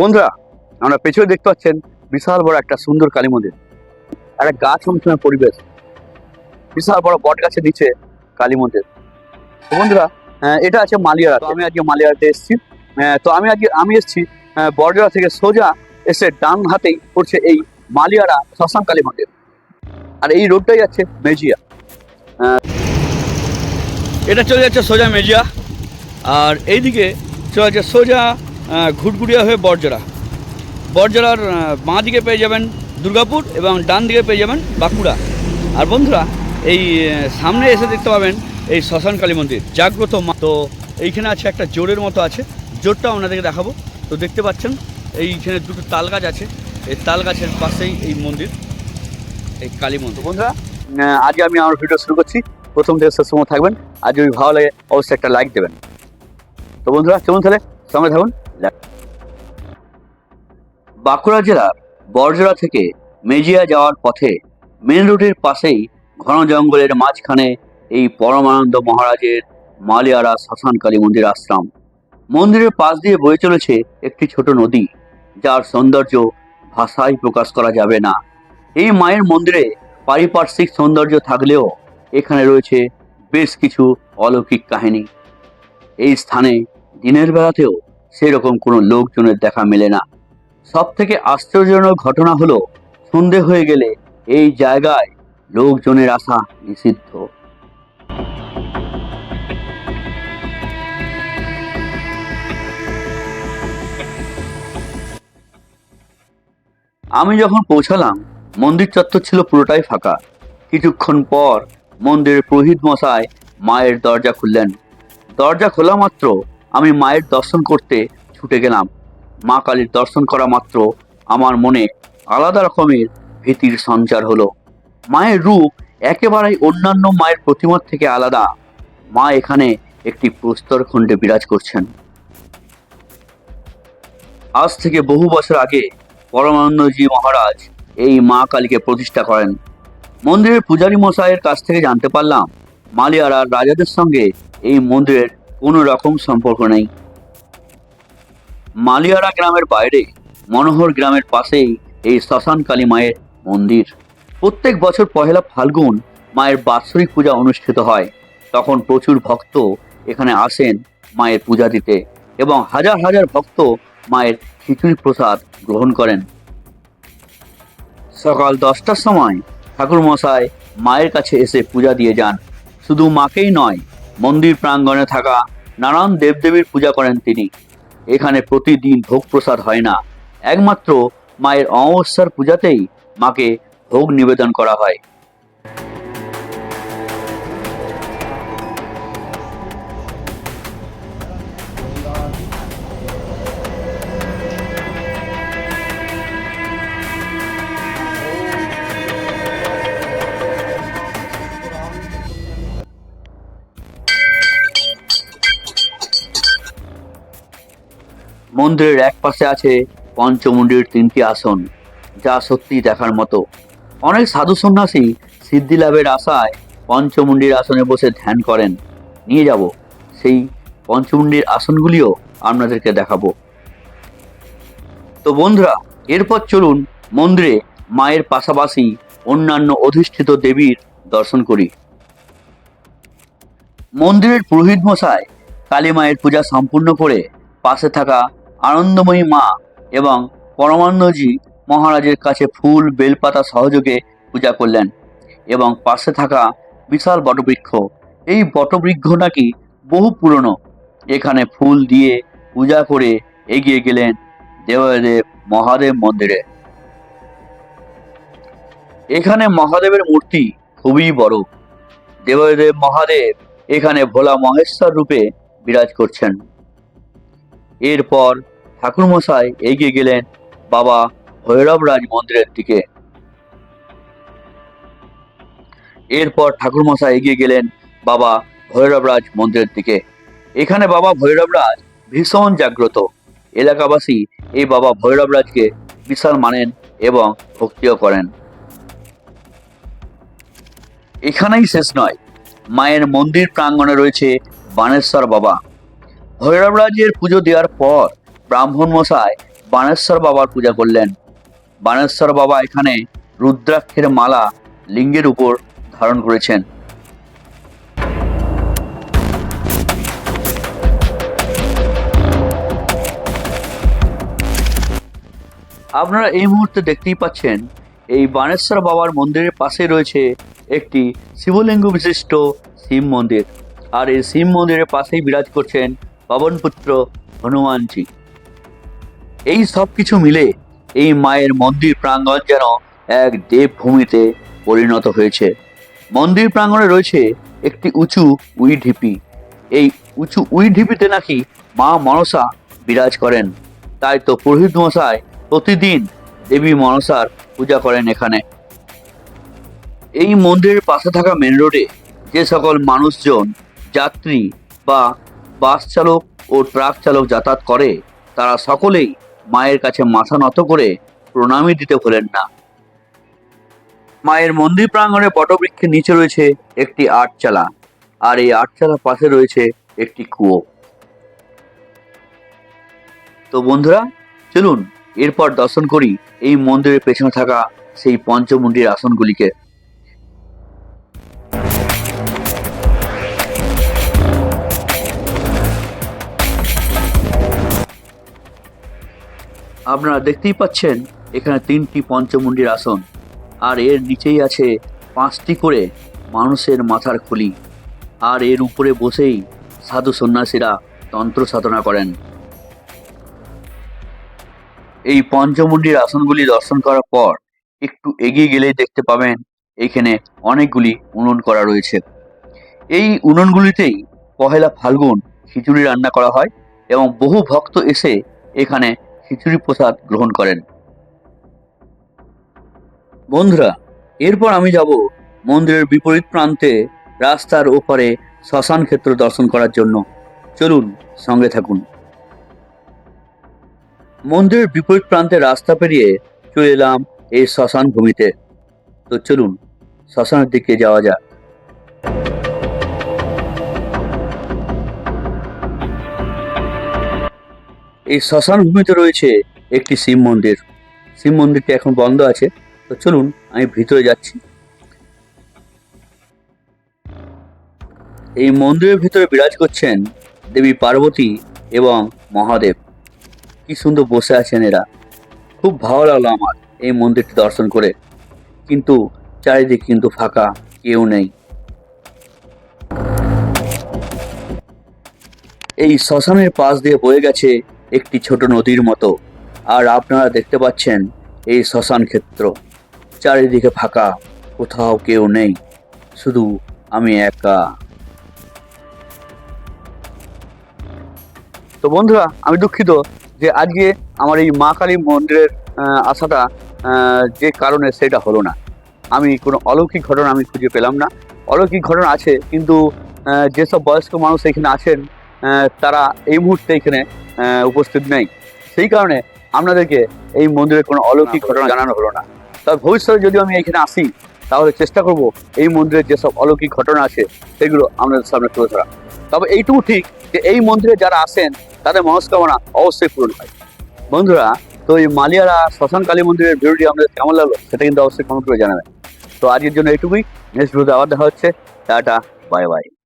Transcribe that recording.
বন্ধুরা, আমরা পেছনে দেখতে পাচ্ছেন বিশাল বড় একটা সুন্দর কালী মন্দির একটা গাছ অনুষ্ঠানের পরিবেশ। বিশাল বড় বট গাছের নিচে কালী মন্দির। বন্ধুরা এটা আছে মালিয়ারা তো আমি আজকে মালিয়ারাতে এসেছি। তো আমি আজকে, আমি এসেছি বড়জোড়া থেকে সোজা এসে ডান হাতেই পড়ছে এই মালিয়ারা শ্মশান কালী মন্দির। আর এই রোডটাই আছে মেজিয়া। এটা চলে যাচ্ছে সোজা মেজিয়া। আর এইদিকে চলে যাচ্ছে সোজা ঘুটঘুরিয়া হয়ে বড়জোড়ার আহ, বাঁ দিকে পেয়ে যাবেন দুর্গাপুর এবং ডান দিকে পেয়ে যাবেন বাঁকুড়া। আর বন্ধুরা এই সামনে এসে দেখতে পাবেন এই শ্মশান কালী মন্দির। জাগ্রত মা তো এইখানে আছে একটা জোরের মতো আছে। জোরটাও আপনাদেরকে দেখাবো। তো দেখতে পাচ্ছেন এইখানে দুটো তাল গাছ আছে। এই তাল গাছের পাশেই এই মন্দির এই কালী মন্দির। বন্ধুরা আজকে আমি আমার ভিডিও শুরু করছি। প্রথম থেকে শেষ সময় থাকবেন। আর যদি ভালো লাগে অবশ্যই একটা লাইক দেবেন। তো বন্ধুরা চলুন তাহলে সঙ্গে থাকুন। বাঁকুড়া জেলার বড়জোড়া থেকে মেজিয়া যাওয়ার পথে মেন রোডের পাশেই ঘন জঙ্গলের মাঝখানে এই পরমানন্দ মহারাজের মালিয়ারা শ্মশানকালী মন্দির আশ্রম। মন্দিরের পাশ দিয়ে বয়ে চলেছে একটি ছোট নদী, যার সৌন্দর্য ভাষায় প্রকাশ করা যাবে না। এই মায়ের মন্দিরে পারিপার্শ্বিক সৌন্দর্য থাকলেও এখানে রয়েছে বেশ কিছু অলৌকিক কাহিনী। এই স্থানে দিনের বেলাতেও সেরকম কোনো লোকজনের দেখা মেলে না। সব থেকে আশ্চর্যজনক ঘটনা হলো, সন্ধে হয়ে গেলে এই জায়গায় লোকজনের আসা নিষিদ্ধ। আমি যখন পৌঁছালাম, মন্দির চত্বর ছিল পুরোটাই ফাঁকা। কিছুক্ষণ পর মন্দিরের পুরোহিত মশাই মায়ের দরজা খুললেন। দরজা খোলা মাত্র আমি মায়ের দর্শন করতে ছুটে গেলাম। মা কালীর দর্শন করা মাত্র আমার মনে আলাদা রকমের ভীতির সঞ্চার হলো। মায়ের রূপ একেবারেই অন্যান্য মায়ের প্রতিমার থেকে আলাদা। মা এখানে একটি প্রস্তর খণ্ডে বিরাজ করছেন। আজ থেকে বহু বছর আগে পরমানন্দজি মহারাজ এই মা কালীকে প্রতিষ্ঠা করেন। মন্দিরের পূজারী মশাইয়ের কাছ থেকে জানতে পারলাম, মালিয়ারা রাজাদের সঙ্গে এই মন্দিরের কোনো রকম সম্পর্ক নেই। মালিয়ারা গ্রামের বাইরে, মনোহর গ্রামের পাশেই এই শ্মশান কালী মায়ের মন্দির। প্রত্যেক বছর পহেলা ফাল্গুন মায়ের বাৎসরিক পূজা অনুষ্ঠিত হয়। তখন প্রচুর ভক্ত এখানে আসেন মায়ের পূজা দিতে এবং হাজার হাজার ভক্ত মায়ের খিচুড়ি প্রসাদ গ্রহণ করেন। সকাল দশটার সময় ঠাকুর মশাই মায়ের কাছে এসে পূজা দিয়ে যান। শুধু মাকেই নয় মন্দির প্রাঙ্গণে থাকা নানান দেবদেবীর পূজা করেন তিনি। এখানে প্রতিদিন ভোগ প্রসাদ হয় না। একমাত্র মায়ের অমাবস্যার পূজাতেই মাকে ভোগ নিবেদন করা হয়। মন্দিরের এক পাশে আছে পঞ্চমুণ্ডির তিনটি আসন, যা সত্যি দেখার মতো। অনেক সাধু সন্ন্যাসী সিদ্ধি লাভের আশায় পঞ্চমুণ্ডির আসনে বসে ধ্যান করেন। নিয়ে যাব। সেই পঞ্চমুণ্ডির আসনগুলিও আপনাদেরকে দেখাবো। তো বন্ধুরা, এরপর চলুন মন্দিরে মায়ের পাশাপাশি অন্যান্য অধিষ্ঠিত দেবীর দর্শন করি। মন্দিরের পুরোহিত মশাই কালী মায়ের পূজা সম্পূর্ণ করে পাশে থাকা আনন্দময়ী মা এবং পরমানন্দজি মহারাজের কাছে ফুল, বেলপাতা সহযোগে পূজা করলেন এবং পাশে থাকা বিশাল বটবৃক্ষ। এই বটবৃক্ষ নাকি বহু পুরনো। এখানে ফুল দিয়ে পূজা করে এগিয়ে গেলেন দেবাদেব মহাদেব মন্দিরে। এখানে মহাদেবের মূর্তি খুবই বড়। দেবদেব মহাদেব এখানে ভোলা মহেশ্বর রূপে বিরাজ করছেন। এরপর ঠাকুরমশাই এগিয়ে গেলেন বাবা ভৈরবরাজ মন্দিরের দিকে। এরপর ঠাকুরমশাই এগিয়ে গেলেন বাবা ভৈরবরাজ মন্দিরের দিকে। এখানে বাবা ভৈরবরাজ ভীষণ জাগ্রত। এলাকাবাসী এই বাবা ভৈরবরাজকে বিশাল মানেন এবং ভক্তিও করেন। এখানেই শেষ নয়। মায়ের মন্দির প্রাঙ্গণে রয়েছে বানেশ্বর বাবা। ভৈরবরাজের পুজো দেওয়ার পর ব্রাহ্মণ মশাই বানেশ্বর বাবার পূজা করলেন। বানেশ্বর বাবা এখানে রুদ্রাক্ষের মালা লিঙ্গের উপর ধারণ করেছেন। আপনারা এই মুহূর্তে দেখতেই পাচ্ছেন, এই বানেশ্বর বাবার মন্দিরের পাশে রয়েছে একটি শিবলিঙ্গ বিশিষ্ট শিব মন্দির। আর এই শিব মন্দিরের পাশেই বিরাজ করছেন পবনপুত্র হনুমানজি। এই সব কিছু মিলে এই মায়ের মন্দির প্রাঙ্গণ যেন এক দেবভূমিতে পরিণত হয়েছে। মন্দির প্রাঙ্গণে রয়েছে একটি উঁচু উই ঢিপি। এই উঁচু উই ঢিপিতে নাকি মা মনসা বিরাজ করেন। তাই তো পুরোহিত মশাই প্রতিদিন দেবী মনসার পূজা করেন এখানে। এই মন্দিরের পাশে থাকা মেন রোডে যে সকল মানুষজন, যাত্রী বা বাস চালক ও ট্রাক চালক যাতায়াত করে, তারা সকলেই মায়ের কাছে মাথা নত করে প্রণামী দিতে ভোলেন না। মায়ের মন্দির প্রাঙ্গণে বটবৃক্ষের নিচে রয়েছে একটি আটচালা, আর এই আটচালার পাশে রয়েছে একটি কুয়ো। তো বন্ধুরা, চলুন, এরপর দর্শন করি এই মন্দিরের পেছনে থাকা সেই পঞ্চমুণ্ডির আসনগুলিকে। আপনারা দেখতেই পাচ্ছেন, এখানে তিনটি পঞ্চমুণ্ডির আসন। আর এর নিচেই আছে পাঁচটি করে মানুষের মাথার খুলি। আর এর উপরে বসেই সাধু সন্ন্যাসীরা তন্ত্র সাধনা করেন। এই পঞ্চমুণ্ডির আসনগুলি দর্শন করার পর একটু এগিয়ে গেলেই দেখতে পাবেন, এখানে অনেকগুলি উনুন করা রয়েছে। এই উনুনগুলিতেই পহেলা ফাল্গুন খিচুড়ি রান্না করা হয় এবং বহু ভক্ত এসে এখানে খিচুড়ি প্রসাদ গ্রহণ করেন। বন্ধুরা, এরপর আমি যাব মন্দিরের বিপরীত প্রান্তে রাস্তার ওপারে শ্মশান ক্ষেত্র দর্শন করার জন্য। চলুন, সঙ্গে থাকুন। মন্দিরের বিপরীত প্রান্তে রাস্তা পেরিয়ে চলে এলাম এই শ্মশান ভূমিতে। তো চলুন, শ্মশানের দিকে যাওয়া যাক। এই শ্মশান ভূমিতে রয়েছে একটি শিব মন্দির। শিব মন্দিরটি এখন বন্ধ আছে। তো চলুন, আমি ভিতরে যাচ্ছি। এই মন্দিরের ভিতরে বিরাজ করছেন দেবী পার্বতী এবং মহাদেব। কি সুন্দর বসে আছেন এরা। খুব ভালো লাগল আমার এই মন্দিরটি দর্শন করে। কিন্তু চারিদিক কিন্তু ফাঁকা, কেউ নেই। এই শ্মশানের পাশ দিয়ে বয়ে গেছে একটি ছোট নদীর মতো। আর আপনারা দেখতে পাচ্ছেন এই শ্মশান ক্ষেত্র। চারিদিকে ফাঁকা কোথাও কেউ নেই শুধু আমি একা। তো বন্ধুরা আমি দুঃখিত যে আজকে আমার এই মা কালী মন্দিরের আহ, যে কারণে সেটা হলো না। আমি কোনো অলৌকিক ঘটনা আমি খুঁজে পেলাম না। অলৌকিক ঘটনা আছে কিন্তু যেসব বয়স্ক মানুষ এখানে আছেন তারা এই মুহূর্তে এখানে উপস্থিত নেই। সেই কারণে আপনাদেরকে এই মন্দিরের কোনো অলৌকিক ঘটনা জানানো হলো না। তবে ভবিষ্যতে যদি আমি এখানে আসি তাহলে চেষ্টা করব এই মন্দিরের যেসব অলৌকিক ঘটনা আছে সেগুলো আপনাদের সামনে তুলে ধরা। তবে এইটুকু ঠিক যে এই মন্দিরে যারা আসেন তাদের মনস্কামনা অবশ্যই পূরণ হয়। বন্ধুরা তো এই মালিয়ারা শ্মশান কালী মন্দিরের ভিডিওটি আমাদের কেমন লাগল সেটা কিন্তু অবশ্যই কমেন্ট করে জানাবেন। তো আজকের জন্য এইটুকুই। নেক্সট ভিডিওতে আবার দেখা হচ্ছে। Tata bye bye.